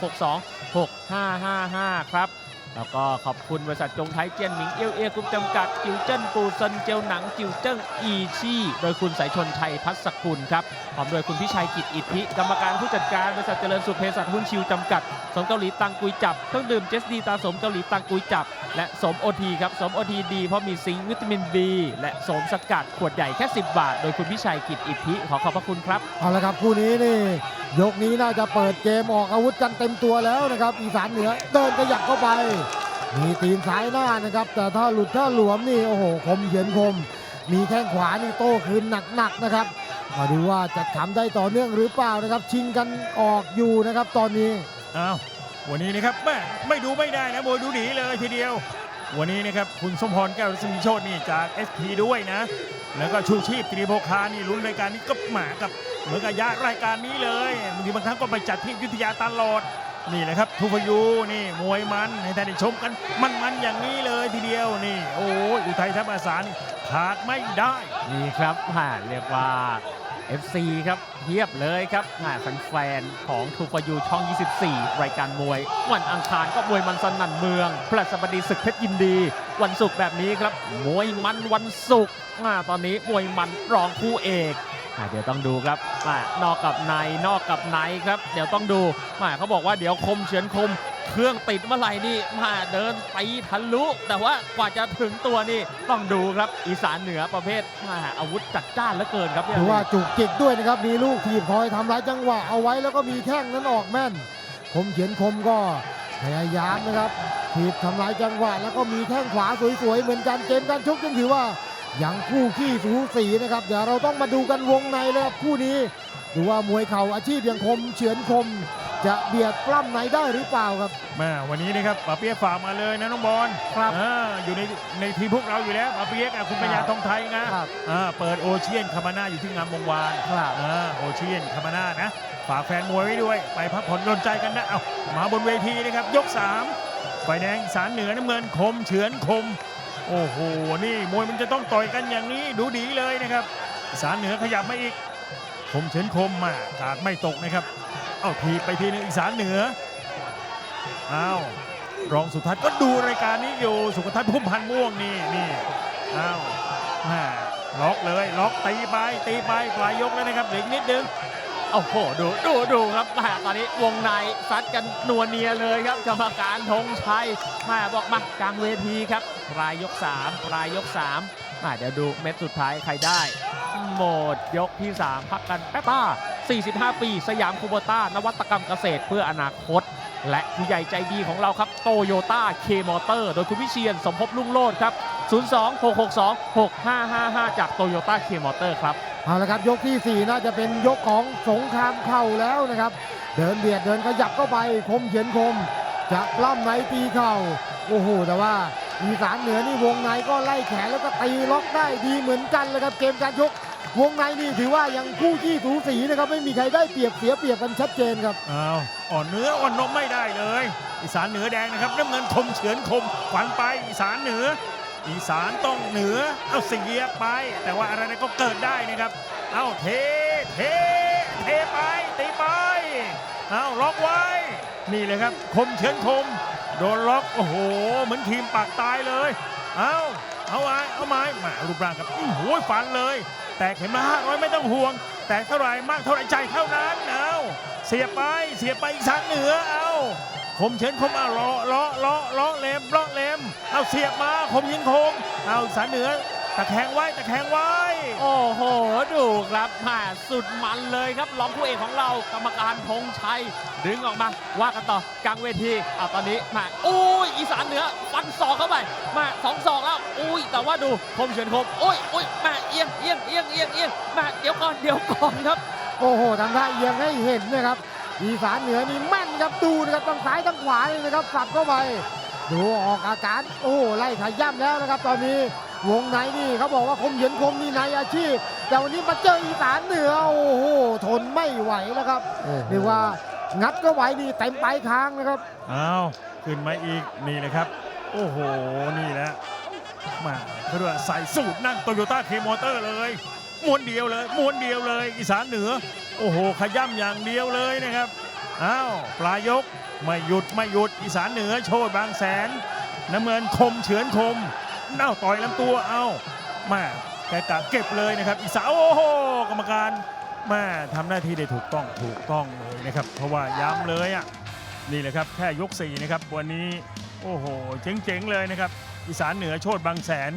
0626526555 ครับ แล้วก็ขอบคุณบริษัทจงไทยเจียนหมิงเอียวเอียกรุ๊ปจำกัด จิวเจิ้นปูซนเจียวหนัง จิวเจิ้งอีชี่ โดยคุณสายชนชัยพัศกุลครับพร้อมโดยคุณพิชัยกิจอิทธิกรรมการผู้จัดการบริษัทเจริญสุขเภสัชหุ้นชิวจำกัด สมเกาหลีตังกุยจับ เครื่องดื่มเจสดีตาสมเกาหลีตังกุยจับ และสมโอทีครับ สมโอทีดีเพราะมีซิงค์วิตามิน B และสมสกัดขวดใหญ่แค่ 10 บาท โดยคุณพิชัยกิจอิทธิขอขอบพระคุณครับ เอาละครับคู่นี้นี่ ยกนี้น่าจะเปิดเกมออกอาวุธกันเต็มตัวแล้วนะครับ อีสานเหนือเดินขยับเข้าไป มีตีนซ้ายหน้านะครับ แต่ถ้าหลุดถ้าหลวมนี่โอ้โหคมเขียนคม มีแข้งขวานี่โต้คืนหนักๆนะครับมาดูว่าจะทำได้ต่อเนื่องหรือเปล่านะครับ ชิงกันออกอยู่นะครับ ตอนนี้อ้าววันนี้นะครับแม่ไม่ดูไม่ได้นะมยดูหนีเลยทีเดียว วันนี้นะครับคุณสมพรแก้วรัศมีโชตนี่จาก SP ด้วยนะ แล้วก็ชูชีพตรีโภคานี่ลุ้นรายการนี้ก็หมากับเหมือนกับยะรายการนี้เลยบางทีบางครั้งก็ไปจัดที่ยุทธยาตลอดนี่แหละครับทูพยูนี่มวยมันให้ท่านได้ชมกันมันๆอย่างนี้เลยทีเดียวนี่ โอ้ยอุทัยทัพอาสานขาดไม่ได้นี่ครับอ่าเรียกว่า FC ครับเทียบเลยครับอ่าแฟนๆของทูฟยูช่อง 24 รายการมวย วันอังคารก็มวยมันสนั่นเมืองพฤหัสบดีศึกเพชรยินดี วันศุกร์แบบนี้ครับ มวยมันวันศุกร์อ่าตอนนี้มวยมันรองคู่เอกอ่าเดี๋ยวต้องดูครับอ่านอกกับในนอกกับในครับ เดี๋ยวต้องดูอ่าเขาบอกว่าเดี๋ยวคมเฉือนคม เครื่องติดเมื่อไหร่นี่มาเดินตีทะลุ แต่ว่ากว่าจะถึงตัวนี่ต้องดูครับอีสานเหนือประเภทมาอาวุธจัดจ้านเหลือเกินครับพี่ถือว่าจุกจิกด้วยนะครับ มีลูกทีบคอยทำร้ายจังหวะเอาไว้แล้วก็มีแข้งนั้นออกแม่น คมเขียนคมก็พยายามนะครับทีบทำร้ายจังหวะแล้วก็มีแข้งขวาสวยๆเหมือนกันเกมการชกยังถือว่า ยังคู่ขี้สูสีนะครับ เดี๋ยวเราต้องมาดูกันวงในเลยครับคู่นี้ ดูว่ามวยเข่าอาชีพยังคมเฉือนคม จะเบียดปล้ำในได้หรือเปล่าครับแม่วันนี้นะครับป๋าเปียกฝากมาเลยนะน้องบอลครับอ่าอยู่ในในทีมพวกเราอยู่แล้วป๋าเปียกอะคุณปัญญาทองไทยนะครับอ่าเปิดโอเชียนคามาน่าอยู่ที่งามวงวานครับอ่าโอเชียนคามาน่านะ ฝากแฟนมวยไว้ด้วย ไปพักผ่อนรนใจกันนะเอามาบนเวทีนะครับยก3ไฟแดงอีสารเหนือน้ำเงินคมเฉือนคม โอ้โห นี่มวยมันจะต้องต่อยกันอย่างนี้ดูดีเลยนะครับ สารเหนือขยับมาอีก คมเฉือนคมมากาดไม่ตกนะครับ เอาทีไปทีหนึงอีสานเหนือ อ้าว รองสุทัศน์ก็ดูรายการนี้อยู่ สุทัศน์พุ่มพันม่วงนี่นี่ อ้าวแม่ล็อกเลย ล็อกตีไปตีไปปลายยกแล้วนะครับเหลืออีกนิดนึง โอ้โหดูดูดูครับแม่ตอนนี้วงในซัดกันนัวเนียเลยครับกรรมการธงชัยแม่บอกมากลางเวทีครับปลายยก3ปลายยก3อ่าเดี๋ยวดูเม็ดสุดท้ายใครได้ หมดยกที่ 3 พักกันแป๊บต้า 45 ปี สยามคูโบต้านวัตกรรมเกษตรเพื่ออนาคต และผู้ใหญ่ใจดีของเราครับโตโยต้าเคมอเตอร์ โดยคุณวิเชียนสมภพลุ่งโลดครับ 02-662-6555 จากโตโยต้าเคมอเตอร์ครับ เอาละครับยกทีสี่ 4 น่าจะเป็นยกของสงครามเข่าแล้วนะครับ เดินเบียดเดินขยับเข้าไปคมเขียนคม จะปล้ำในตีเข่าโอ้โหแต่ว่าอีสานเหนือนี่วงในก็ไล่แขนแล้วก็ตีล็อกได้ดีเหมือนกันเลยครับเกมการชกวงในนี่ถือว่ายังคู่ขี้สูสีนะครับไม่มีใครได้เปรียบเสียเปรียบกันชัดเจนครับอ้าวอ่อนเนื้ออ่อนนมไม่ได้เลย อีสานเหนือแดงนะครับน้ำเงินคมเฉือนคมขวัญไปอีสานเหนือ อีสานต้องเหนือ เอาเสียไป แต่ว่าอะไรๆก็เกิดได้นะครับ เอาเท เท เทไปตีไป เอาล็อกไว้ นี่เลยครับ คมเฉือนคม โดนล็อก โอ้โห เหมือนทีมปากตายเลย เอาเอาไว้เอาไม้มารูปร่างครับโอ้โหฟันเลย แต่เข็มละห้าร้อยไม่ต้องห่วง แต่เท่าไหร่มากเท่าไหร่ใจเท่านั้น เอาเสียไป เสียไปอีสานเหนือ เอา คมเฉินคมเอาเลาะเลาะเลาะเลาะเล็มเลาะเล็มเอาเสียบมาคมยิงคมเอาอีสานเหนือตะแคงไว้ตะแคงไว้ โอ้โห ดูครับแม่สุดมันเลยครับรองคู่เอกของเรากรรมการธงชัย ดึงออกมาว่ากันต่อกลางเวทีอะตอนนี้แม่อุ้ยอีสานเหนือฟันศอกเข้าไปแม่สองศอกแล้วอุ้ยแต่ว่าดูคมเฉินคมอุ้ยอุ้ยแม่เอียงเอียงเอียงเอียงเอียงแม่เดี๋ยวก่อนเดี๋ยวก่อนครับ โอ้โหทำท่าเอียงให้เห็นนะครับ อีสานเหนือนี่แม่นครับดูนะครับทั้งซ้ายทั้งขวาเลยนะครับสับเข้าไปดูออกอาการโอ้โหไล่ขย่ำแล้วนะครับ ตอนนี้วงในนี่เขาบอกว่าคมเหย็นคมนี่ในอาชีพ แต่วันนี้มาเจออีสานเหนือโอ้โหทนไม่ไหวแล้วครับเรียกว่างัดก็ไหวนี่เต็มปลายคางนะครับเอาขึ้นมาอีกนี่เลยครับ โอ้โหนี่แหละมาเขาเรียกว่าใส่สูตรนั่งโตโยต้าเคมอเตอร์เลย ม้วนเดียวเลยม้วนเดียวเลย อีสานเหนือ โอ้โห ขย่ำอย่างเดียวเลยนะครับอ้าวปลายกไม่หยุดไม่หยุดอีสานเหนือโชดบางแสน น้ำเงินคมเฉือนคมเอ้าต่อยลำตัวเอ้าแม่แกกะเก็บเลยนะครับ อีสานโอ้โหกรรมการแม่ทำหน้าที่ได้ถูกต้องถูกต้องเลยนะครับ เพราะว่าย้ำเลยอะนี่แหละครับแค่ยก4นะครับวันนี้โอ้โหเจ๋งๆเลยนะครับ อีสานเหนือโชดบางแสน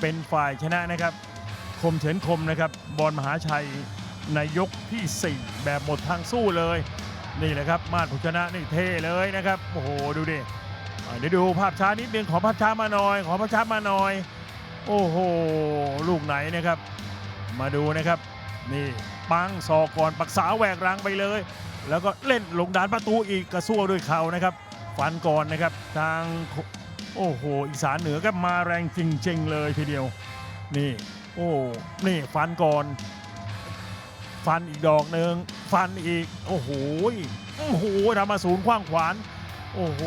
เป็นฝ่ายชนะนะครับ คมเฉินคมนะครับ บอลมหาชัยในยกทีสี่ 4 แบบหมดทางสู้เลย นี่แหละครับ มาดผุชนะนี่เท่เลยนะครับ โอ้โห ดูดิเดี๋ยวดูภาพช้านิดนึงขอภาพช้ามาหน่อย ขอภาพช้ามาหน่อย โอ้โห ลูกไหนนะครับ มาดูนะครับ นี่ปังศอกก่อนปักษาแหวกรังไปเลย แล้วก็เล่นลงดานประตูอีกกระซวกด้วยเข่านะครับ ฟันก่อนนะครับ ทางโอ้โห อีสานเหนือก็มาแรงจริง ๆ เลยทีเดียว นี่ โอ้นี่ฟันก่อน ฟันอีกดอกหนึ่งฟันอีก โอ้โหโอ้โหทำมาศูนย์ขว้างขวาน โอ้โห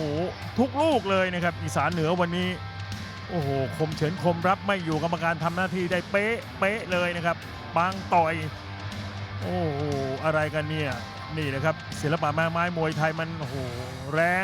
ทุกลูกเลยนะครับ อีสานเหนือวันนี้ โอ้โห คมเฉินคมรับไม่อยู่กรรมการทำหน้าที่ได้เป๊ะเป๊ะเลยนะครับบางต่อย โอ้โห อะไรกันเนี่ย นี่นะครับศิลปะแม่ไม้มวยไทยมันโอ้โหแรง